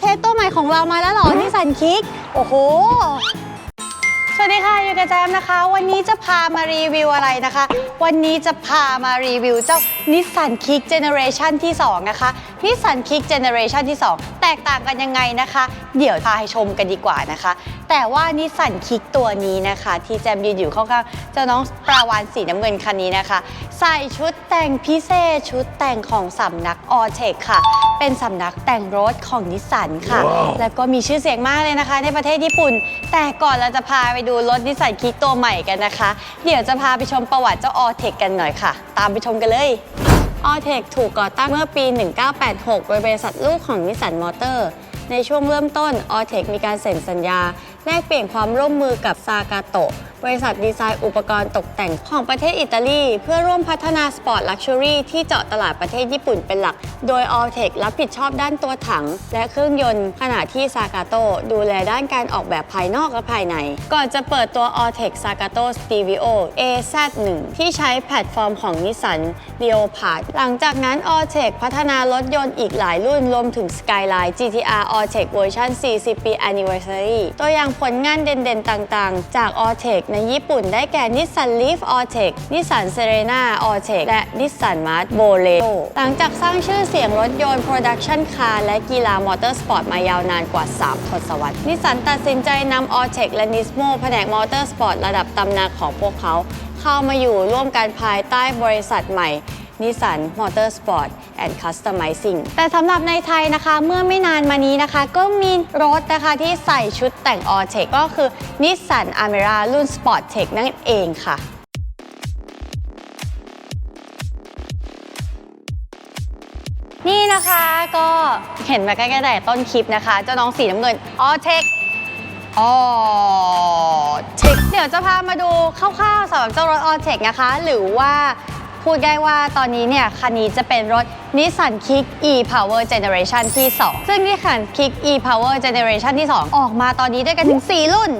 พี่นี่รถเทสตัวใหม่ของเรามาแล้วเหรอนิสันคิก โอ้โห สวัสดีค่ะอยู่กับแจมนะคะ วันนี้จะพามารีวิวอะไรนะคะ วันนี้จะพามารีวิวเจ้านิสสันคิกเจเนอเรชันที่ 2 นะคะนิสสันคิกเจเนอเรชันที่ 2 แตกต่างกันยังไงนะคะ เดี๋ยวพาให้ชมกันดีกว่านะคะ แต่ว่านิสสันคิกตัวนี้นะคะ ที่แจมยืนอยู่ข้างๆเจ้าน้องปลาวานสีน้ำเงินคันนี้นะคะ ใส่ชุดแต่งพิเศษชุดแต่งของสำนักออเทคค่ะ เป็นสำนักแต่งรถของนิสสันค่ะ แล้วก็มีชื่อเสียงมากเลยนะคะ ในประเทศญี่ปุ่น แต่ก่อนเราจะพาไปดูรถนิสสันคิกตัวใหม่กันนะคะ เดี๋ยวจะพาไปชมประวัติเจ้าออเทคกันหน่อยค่ะ ตามไปชมกันเลยออเทคถูกก่อตั้งเมื่อปี 1986โดยบริษัทลูกของนิสสันมอเตอร์ ในช่วงเริ่มต้นออเทคมีการเซ็นสัญญา แลกเปลี่ยนความร่วมมือกับซากาโตะ บริษัทดีไซน์อุปกรณ์ตกแต่งของประเทศอิตาลี เพื่อร่วมพัฒนาสปอร์ตลักชัวรี่ที่เจาะตลาดประเทศญี่ปุ่นเป็นหลัก โดย a l t e c รับผิดชอบด้านตัวถัง และเครื่องยนต์ ขณะที่ซากาโตดูแลด้านการออกแบบภายนอกและภายใน ก่อนจะเปิดตัว a l t e c Sagato Stevio AZ1 ที่ใช้แพลตฟอร์มของนิสสัน Leopard หลังจากนั้น a l t e c พัฒนารถยนต์อีกหลายรุ่นรวมถึง Skyline GTR a l t e c เวอร์ชัน40 ปี Anniversary ตัวอย่างผลงานเด่นๆ ต่างๆ จาก a l t e c ในญี่ปุ่นได้แก่ Nissan Leaf a l t e c Nissan Serena a l t e c และ Nissan March Bolero หลังจากสร้างชื่อเสียงรถยนต์ Production Car และกีฬามอเตอร์สปอร์ตมายาวนานกว่า 3 ทศวรรษนิสสันตัดสินใจนำ a l t e c และ Nismo แผนกมอเตอร์สปอร์ตระดับตำนานของพวกเขา เข้ามาอยู่ร่วมกันภายใต้บริษัทใหม่ นิสสันมอเตอร์สปอร์ตแอนด์คัสตอมไมซิ่งแต่สำหรับในไทยนะคะ เมื่อไม่นานมานี้นะคะ ก็มีรถนะคะที่ใส่ชุดแต่งออเทคก็คือนิสสันอเมรารุ่น Sport Tech นั่นเองค่ะนี่นะคะก็เห็นมาใกล้ๆแต่ต้นคลิปนะคะ เจ้าน้องสีน้ำเงินออเทคออเทคเดี๋ยวจะพามาดูคร่าวๆสำหรับเจ้ารถออเทคนะคะ หรือว่า พูดได้ว่าตอนนี้เนี่ยคันนี้จะเป็นรถ Nissan Kick e-Power Generation ที่ 2 ซึ่ง Nissan Kick e-Power Generation ที่ 2 ออกมาตอนนี้ด้วยกันถึง 4 รุ่น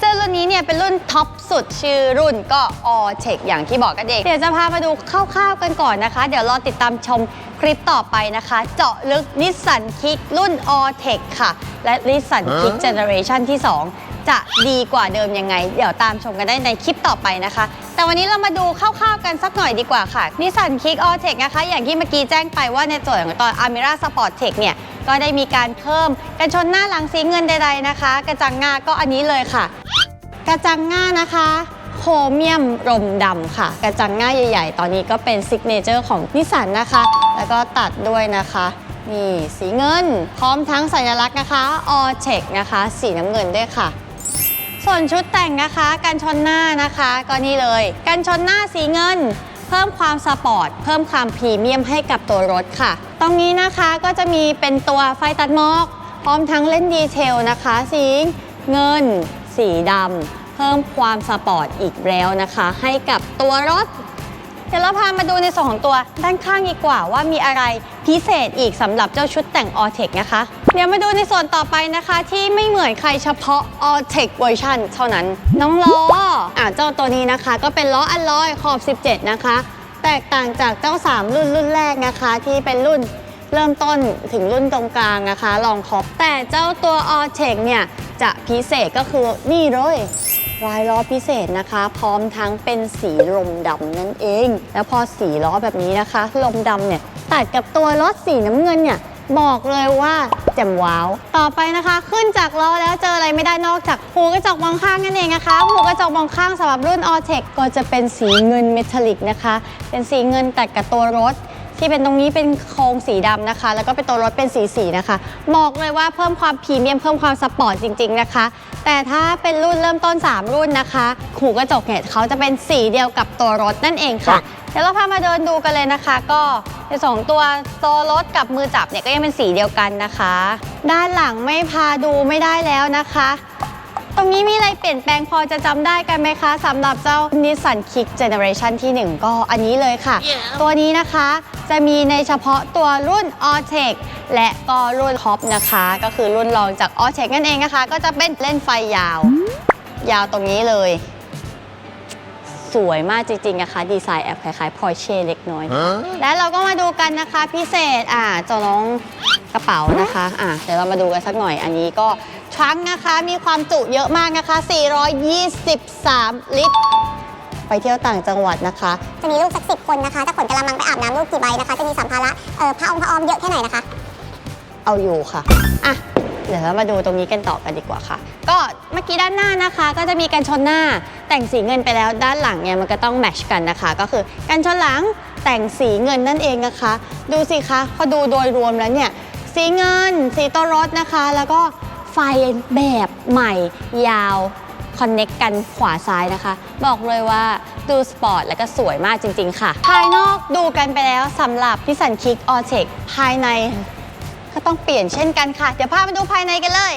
ซึ่งรุ่นนี้เนี่ยเป็นรุ่นท็อปสุดชื่อรุ่นก็ All Tech อย่างที่บอกกันเองเดี๋ยวจะพามาดูคร่าวๆกันก่อนนะคะ เดี๋ยวรอติดตามชมคลิปต่อไปนะคะ เจาะลึกนิสสันคิกรุ่น All Tech ค่ะ และนิสสันคิกเจเนอเรชันที่ 2 จะดีกว่าเดิมยังไง เดี๋ยวตามชมกันได้ในคลิปต่อไปนะคะ แต่วันนี้เรามาดูคร่าวๆกันสักหน่อยดีกว่าค่ะนิสสันคิก All Tech นะคะ อย่างที่เมื่อกี้แจ้งไปว่าในส่วนของตอน Amira Sport Tech เนี่ยก็ได้มีการเพิ่มกันชนหน้าหลังสีเงินใดๆนะคะ กระจังงาก็อันนี้เลยค่ะ กระจังงานะคะโครเมียมรมดำค่ะ กระจังง่าใหญ่ ๆ ตอนนี้ก็เป็นซิกเนเจอร์ของนิสสันนะคะ แล้วก็ตัดด้วยนะคะนี่สีเงิน พร้อมทั้งสัญลักษณ์นะคะออเชกนะคะ สีน้ำเงินด้วยค่ะ ส่วนชุดแต่งนะคะ กันชนหน้านะคะก็นี่เลย กันชนหน้าสีเงิน เพิ่มความสปอร์ต เพิ่มความพรีเมียมให้กับตัวรถค่ะ ตรงนี้นะคะก็จะมีเป็นตัวไฟตัดหมอก พร้อมทั้งเล่นดีเทลนะคะ สีเงิน สีดำเพิ่มความสปอร์ตอีกแล้วนะคะ ให้กับตัวรถ เดี๋ยวเราพามาดูในส่วนของตัวด้านข้างดีกว่าว่ามีอะไรพิเศษอีกสำหรับเจ้าชุดแต่ง a l t e c นะคะ เดี๋ยวมาดูในส่วนต่อไปนะคะ ที่ไม่เหมือนใครเฉพาะ a l t e c เวอร์ชันเท่านั้น น้องล้ออ่าเจ้าตัวนี้นะคะ ก็เป็นล้ออัลลอยขอบ 17 นะคะ แตกต่างจากเจ้า 3 รุ่นรุ่นแรกนะคะ ที่เป็นรุ่นเริ่มต้นถึงรุ่นตรงกลางนะคะลองคอปแต่เจ้าตัว a l t e c เนี่ยจะพิเศษก็คือนี่เลย รายล้อพิเศษนะคะ พร้อมทั้งเป็นสีลมดำนั่นเอง แล้วพอสีล้อแบบนี้นะคะ ลมดำเนี่ยตัดกับตัวรถสีน้ำเงินเนี่ยบอกเลยว่าแจ่มว้าว ต่อไปนะคะ ขึ้นจากล้อแล้วเจออะไรไม่ได้นอกจากหูกระจกมองข้างนั่นเองนะคะหูกระจกมองข้างสำหรับรุ่น a l t e c ก็จะเป็นสีเงินเมทัลลิกนะคะ เป็นสีเงินตัดกับตัวรถ ที่เป็นตรงนี้เป็นโครงสีดำนะคะ แล้วก็เป็นตัวรถเป็นสีสีนะคะ บอกเลยว่าเพิ่มความพรีเมียมเพิ่มความสปอร์ตจริง ๆนะคะ แต่ถ้าเป็นรุ่นเริ่มต้น 3 รุ่นนะคะหูกระจกเนี่ยเขาจะเป็นสีเดียวกับตัวรถนั่นเองค่ะ เดี๋ยวเราพามาเดินดูกันเลยนะคะ ก็ในสองตัวตัวรถกับมือจับเนี่ยก็ยังเป็นสีเดียวกันนะคะ ด้านหลังไม่พาดูไม่ได้แล้วนะคะตรงนี้มีอะไรเปลี่ยนแปลงพอจะจำได้กันไหมคะสำหรับเจ้า Nissan Kick Generation ที่ 1 ก็อันนี้เลยค่ะตัวนี้นะคะ จะมีในเฉพาะตัวรุ่น a l t e c และก็รุ่น Top นะคะ ก็คือรุ่นรองจาก a l t e c นั่นเองนะคะ ก็จะเป็นเล่นไฟยาว ยาวตรงนี้เลย สวยมากจริงๆนะคะ ดีไซน์แอบคล้ายๆ Porsche เล็กน้อย และเราก็มาดูกันนะคะพิเศษอ่าเจ้าน้องกระเป๋านะคะอ่าเดี๋ยวเรามาดูกันสักหน่อยอันนี้ก็ทรังก์นะคะมีความจุเยอะมากนะคะ 423 ลิตร ไปเที่ยวต่างจังหวัดนะคะ จะมีลูกสักสิบคนนะคะถ้าขนกระมังไปอาบน้ำลูกกี่ใบนะคะ จะมีสัมภาระเอ่อผ้าองค์ผ้าอ้อมเยอะแค่ไหนนะคะ เอาอยู่ค่ะอะ เดี๋ยวเรามาดูตรงนี้กันต่อกันดีกว่าค่ะ ก็เมื่อกี้ด้านหน้านะคะ ก็จะมีกันชนหน้าแต่งสีเงินไปแล้วด้านหลังเนี่ยมันก็ต้องแมทชกันนะคะ ก็คือกันชนหลังแต่งสีเงินนั่นเองนะคะ ดูสิคะพอดูโดยรวมแล้วเนี่ยสีเงิน สีตัวรถนะคะ แล้วก็ไฟแบบใหม่ยาว คอนเน็กกันขวาซ้ายนะคะ บอกเลยว่าดูสปอร์ตและก็สวยมากจริง ๆ ค่ะ ภายนอกดูกันไปแล้วสำหรับพิสันคิกออเทคภายในก็ต้องเปลี่ยนเช่นกันค่ะ เดี๋ยวพามาดูภายในกันเลย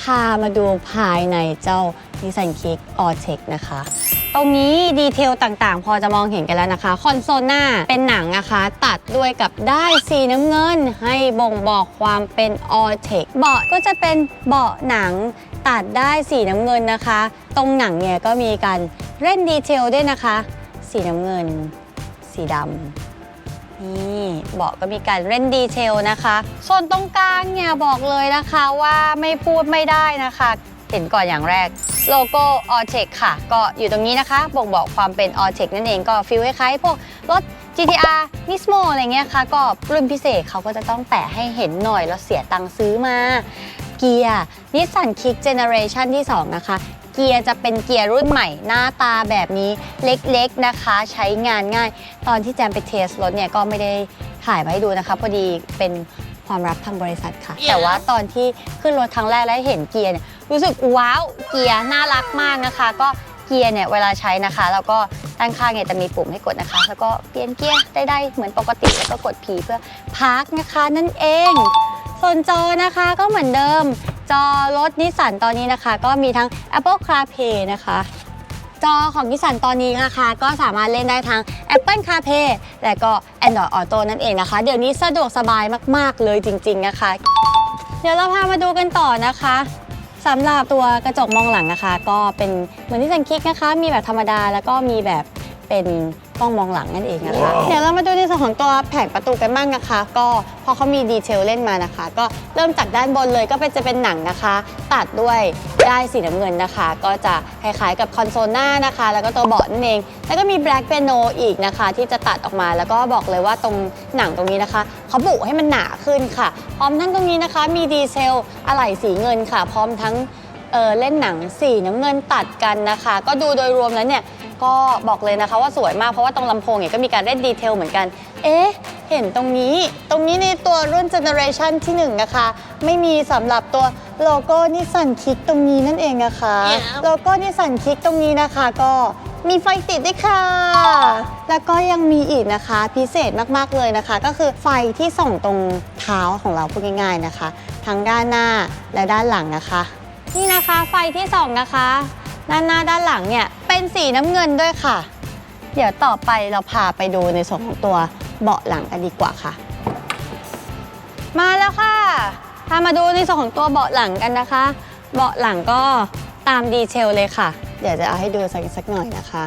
พามาดูภายในเจ้านิสันคิกออเทคนะคะ ตรงนี้ดีเทลต่างๆ พอจะมองเห็นกันแล้วนะคะ คอนโซลหน้าเป็นหนังนะคะ ตัดด้วยกับได้ายสีน้ำเงิน ให้บ่งบอกความเป็น a l t e c เบาะก็จะเป็นเบาะหนังตัดได้ายสีน้ำเงินนะคะ ตรงหนังเนี่ยก็มีการเล่นดีเทลด้วยนะคะ สีน้ำเงิน สีดำนี่เบาะก็มีการเล่นดีเทลนะคะส่วนตรงกลางเนี่ยบอกเลยนะคะว่าไม่พูดไม่ได้นะคะ เห็นก่อนอย่างแรก โลโก้ a l t e c ค่ะ ก็อยู่ตรงนี้นะคะบ่งบอกความเป็น a l t e c นั่นเองก็ฟีลคล้ายๆพวกรถ GTR Nismo อะไรเงี้ยค่ะ ก็รุ่นพิเศษเขาก็จะต้องแปะให้เห็นหน่อยแล้วเสียตังค์ซื้อมา เกียร์ Nissan Kick Generation ที่ 2 นะคะเกียร์จะเป็นเกียร์รุ่นใหม่หน้าตาแบบนี้เล็กๆนะคะ ใช้งานง่าย ตอนที่แจมไปเทสรถเนี่ยก็ไม่ได้ถ่ายมาให้ดูนะคะ พอดีเป็นความลับทางบริษัทค่ะ แต่ว่าตอนที่ขึ้นรถครั้งแรกแล้วเห็นเกียร์เนี่ย รู้สึกว้าวเกียร์น่ารักมากนะคะ ก็เกียร์เนี่ยเวลาใช้นะคะ แล้วก็ด้านข้างเนี่ยจะมีปุ่มให้กดนะคะ แล้วก็เปลี่ยนเกียร์ได้ได้เหมือนปกติแล้วก็กด P เพื่อพาร์คนะคะนั่นเองส่วนจอนะคะก็เหมือนเดิม จอรถนิสสันตอนนี้นะคะ ก็มีทั้ง Apple CarPlay นะคะ จอของนิสสันตอนนี้นะคะก็สามารถเล่นได้ทั้ง Apple CarPlay และก็ Android Auto นั่นเองนะคะ เดี๋ยวนี้สะดวกสบายมาก ๆ เลยจริง ๆ นะคะ เดี๋ยวเราพามาดูกันต่อนะคะ สำหรับตัวกระจกมองหลังนะคะ ก็เป็นเหมือนที่สันคิกนะคะ มีแบบธรรมดาแล้วก็มีแบบเป็น กล้องมองหลังนั่นเองนะคะ เดี๋ยวเรามาดูในส่วนของตัวแผงประตูกันบ้างนะคะ ก็พอเขามีดีเทลเล่นมานะคะ ก็เริ่มจากด้านบนเลยก็เป็นจะเป็นหนังนะคะ ตัดด้วยได้ายสีน้ำเงินนะคะ ก็จะคล้ายๆกับคอนโซลหน้านะคะ แล้วก็ตัวเบาะนั่นเอง แล้วก็มี Black Piano อีกนะคะ ที่จะตัดออกมาแล้วก็บอกเลยว่าตรงหนังตรงนี้นะคะเขาบุให้มันหนาขึ้นค่ะ พร้อมทั้งตรงนี้นะคะ มีดีเซลอะไหล่สีเงินค่ะ พร้อมทั้งเออเล่นหนังสีน้ำเงินตัดกันนะคะ ก็ดูโดยรวมแล้วเนี่ย ก็บอกเลยนะคะว่าสวยมากเพราะว่าตรงลำโพงเนี่ยก็มีการเล่นดีเทลเหมือนกัน เอ๊ะ เห็นตรงนี้ ตรงนี้ในตัวรุ่นเจเนอเรชันที่1นะคะ ไม่มีสำหรับตัวโลโก้นิสสันคิกตรงนี้นั่นเองนะคะโลโก้นิสสันคิกตรงนี้นะคะ ก็มีไฟติดด้วยค่ะ แล้วก็ยังมีอีกนะคะ พิเศษมากๆเลยนะคะ ก็คือไฟที่ส่องตรงเท้าของเราพูดง่าย ๆนะคะ ทั้งด้านหน้าและด้านหลังนะคะ นี่นะคะไฟที่ส่องนะคะด้านหน้าด้านหลังเนี่ย เป็นสีน้ำเงินด้วยค่ะ เดี๋ยวต่อไปเราพาไปดูในส่วนของตัวเบาะหลังกันดีกว่าค่ะ มาแล้วค่ะพามาดูในส่วนของตัวเบาะหลังกันนะคะ เบาะหลังก็ตามดีเทลเลยค่ะ เดี๋ยวจะเอาให้ดูสักสักหน่อยนะคะ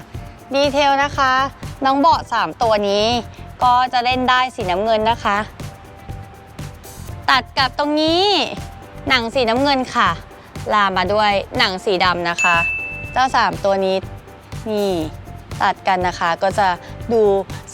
ดีเทลนะคะ น้องเบาะ 3 ตัวนี้ ก็จะเล่นได้สีน้ำเงินนะคะ ตัดกับตรงนี้ หนังสีน้ำเงินค่ะ ลามมาด้วยหนังสีดำนะคะ เจ้า 3 ตัวนี้ นี่ตัดกันนะคะก็จะดู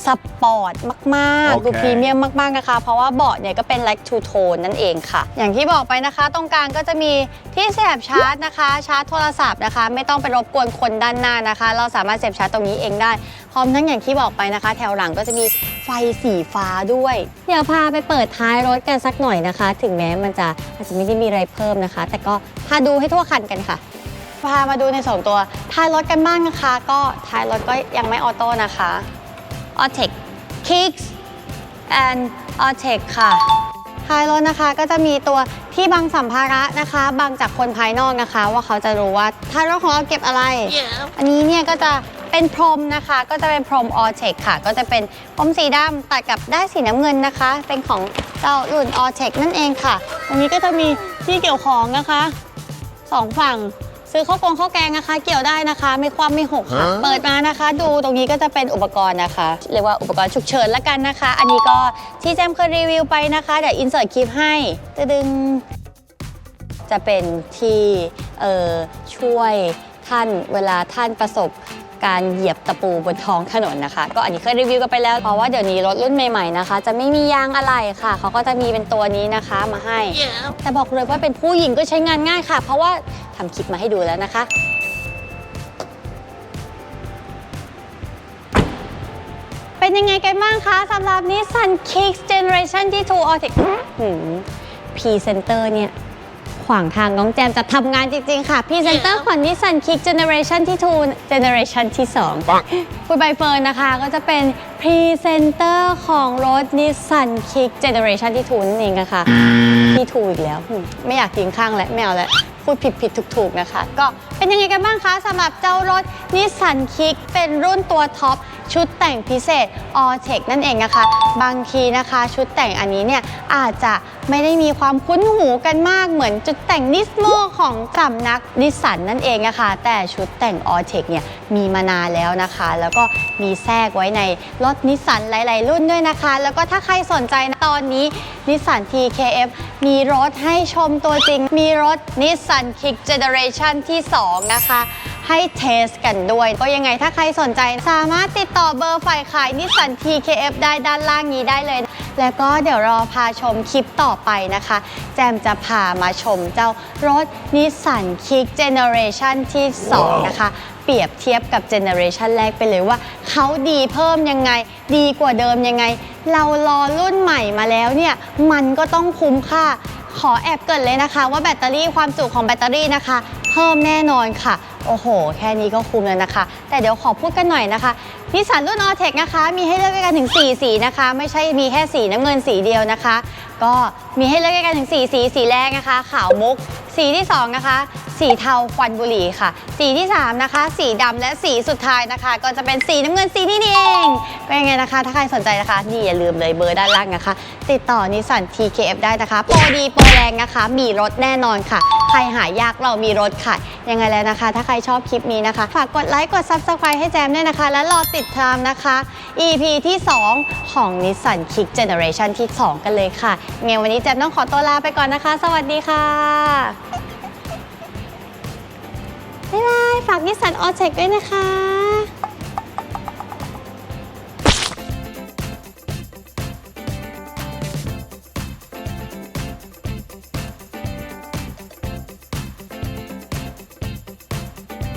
สปอร์ตมากๆโอเคดูพรีเมียมมากๆนะคะ เพราะว่าเบาะเนี่ยก็เป็น like two tone นั่นเองค่ะ อย่างที่บอกไปนะคะ ตรงกลางก็จะมีที่เสียบชาร์จนะคะ ชาร์จโทรศัพท์นะคะ ไม่ต้องไปรบกวนคนด้านหน้านะคะ เราสามารถเสียบชาร์จตรงนี้เองได้ พร้อมทั้งอย่างที่บอกไปนะคะ แถวหลังก็จะมีไฟสีฟ้าด้วย เดี๋ยวพาไปเปิดท้ายรถกันสักหน่อยนะคะ ถึงแม้มันจะอาจจะไม่ได้มีอะไรเพิ่มนะคะ แต่ก็พาดูให้ทั่วคันกันค่ะ พามาดูในสองตัวท้ายรถกันบ้างนะคะ ก็ท้ายรถก็ยังไม่ออโต้นะคะ a u t e c Kicks and a u t e c ค่ะท้ายรถนะคะก็จะมีตัวที่บังสัมภาระนะคะบังจากคนภายนอกนะคะ ว่าเขาจะรู้ว่าท้ายรถของเราเก็บอะไร อันนี้เนี่ยก็จะเป็นพรมนะคะ ก็จะเป็นพรม a u t e c ค่ะ ก็จะเป็นพรมสีดำตัดกับได้ายสีน้ำเงินนะคะ เป็นของเจ้ารุ่น a u t e c นั่นเองค่ะ ตรงนี้ก็จะมีที่เกี่ยวของนะคะสองฝั่ง ซื้อข้าวกงข้าวแกงนะคะ เกี่ยวได้นะคะ ไม่คว่ำไม่หกค่ะเปิดมานะคะ ดูตรงนี้ก็จะเป็นอุปกรณ์นะคะ เรียกว่าอุปกรณ์ฉุกเฉินละกันนะคะ อันนี้ก็ที่แจมเคยรีวิวไปนะคะเดี๋ยวอินเสิร์ตคลิปให้ตึดึงจะเป็นที่เอ่อช่วยท่านเวลาท่านประสบ การเหยียบตะปูบนท้องถนนนะคะ ก็อันนี้เคยรีวิวกันไปแล้วเพราะว่าเดี๋ยวนี้รถรุ่นใหม่ๆนะคะ จะไม่มียางอะไหล่ค่ะเขาก็จะมีเป็นตัวนี้นะคะมาให้ แต่บอกเลยว่าเป็นผู้หญิงก็ใช้งานง่ายค่ะ เพราะว่าทำคลิปมาให้ดูแล้วนะคะเป็นยังไงกันบ้างคะสำหรับ Nissan Kicks Generation ที่2 Autic หืมพรีเซนเตอร์เนี่ย ขวางทางน้องแจมจะทำงานจริง ๆ ค่ะพรีเซนเตอร์ของ Nissan Kick Generation ที่2 Generation ที่2คุณใบเฟิร์นนะคะก็จะเป็นพรีเซนเตอร์ของรถ Nissan Kick Generation ที่2นั่นเองอะค่ะที่ถูกอีกแล้วหืมไม่อยากทิ้งข้างแล้วไม่เอาแล้ว พูดผิดผิดถูกถูกนะคะ ก็เป็นยังไงกันบ้างคะสำหรับเจ้ารถนิสสันคิกเป็นรุ่นตัวท็อปชุดแต่งพิเศษ All Tech นั่นเองนะคะ บางทีนะคะ ชุดแต่งอันนี้เนี่ยอาจจะไม่ได้มีความคุ้นหูกันมากเหมือนจุดแต่งนิสโมของสำนักนิสสันนั่นเองนะคะ แต่ชุดแต่ง All Tech เนี่ยมีมานานแล้วนะคะ แล้วก็มีแทรกไว้ในรถนิสสันหลาย ๆ รุ่นด้วยนะคะ แล้วก็ถ้าใครสนใจนะตอนนี้นิสสัน TKF มีรถให้ชมตัวจริง มีรถนิสสัน Kick Generation ที่ 2 นะคะ ให้เทสกันด้วย ก็ยังไงถ้าใครสนใจ สามารถติดต่อเบอร์ฝ่ายขายนิสสัน TKF ได้ด้านล่างนี้ได้เลย แล้วก็เดี๋ยวรอพาชมคลิปต่อไปนะคะ แจมจะพามาชมเจ้ารถนิสสัน Kick Generation ที่ 2 นะคะ เปรียบเทียบกับเจเนอเรชันแรกไปเลยว่าเขาดีเพิ่มยังไง ดีกว่าเดิมยังไง เรารอรุ่นใหม่มาแล้วเนี่ยมันก็ต้องคุ้มค่า ขอแอบเกินเลยนะคะ ว่าแบตเตอรี่ความจุของแบตเตอรี่นะคะ เพิ่มแน่นอนค่ะ โอ้โห แค่นี้ก็คุ้มแล้วนะคะ แต่เดี๋ยวขอพูดกันหน่อยนะคะนิสสันรุ่นออเทคนะคะ มีให้เลือกกันถึง 4 สีนะคะ ไม่ใช่มีแค่สีน้ำเงินสีเดียวนะคะ ก็มีให้เลือกกันถึง 4 สี สีแรกนะคะ ขาวมุก สีที่ 2 นะคะ สีเทาควันบุหรี่ค่ะ สีที่ 3 นะคะ สีดำและสีสุดท้ายนะคะ ก็จะเป็นสีน้ำเงินสีนี่เองเป็นยังไงนะคะ ถ้าใครสนใจนะคะ นี่อย่าลืมเลยเบอร์ด้านล่างนะคะ ติดต่อนิสสัน TKF ได้นะคะโปรดีโปรแรงนะคะ มีรถแน่นอนค่ะ ใครหายากเรามีรถค่ะยังไงแล้วนะคะ ถ้าใครชอบคลิปนี้นะคะ ฝากกดไลค์กด Subscribe ให้แจมด้วยนะคะ และรอติดตามนะคะ EP ที่ 2 ของ Nissan Kick Generation ที่ 2 กันเลยค่ะไงวันนี้แจมต้องขอตัวลาไปก่อนนะคะ สวัสดีค่ะ บายบฝากนิสสันออเช็คด้วยนะคะ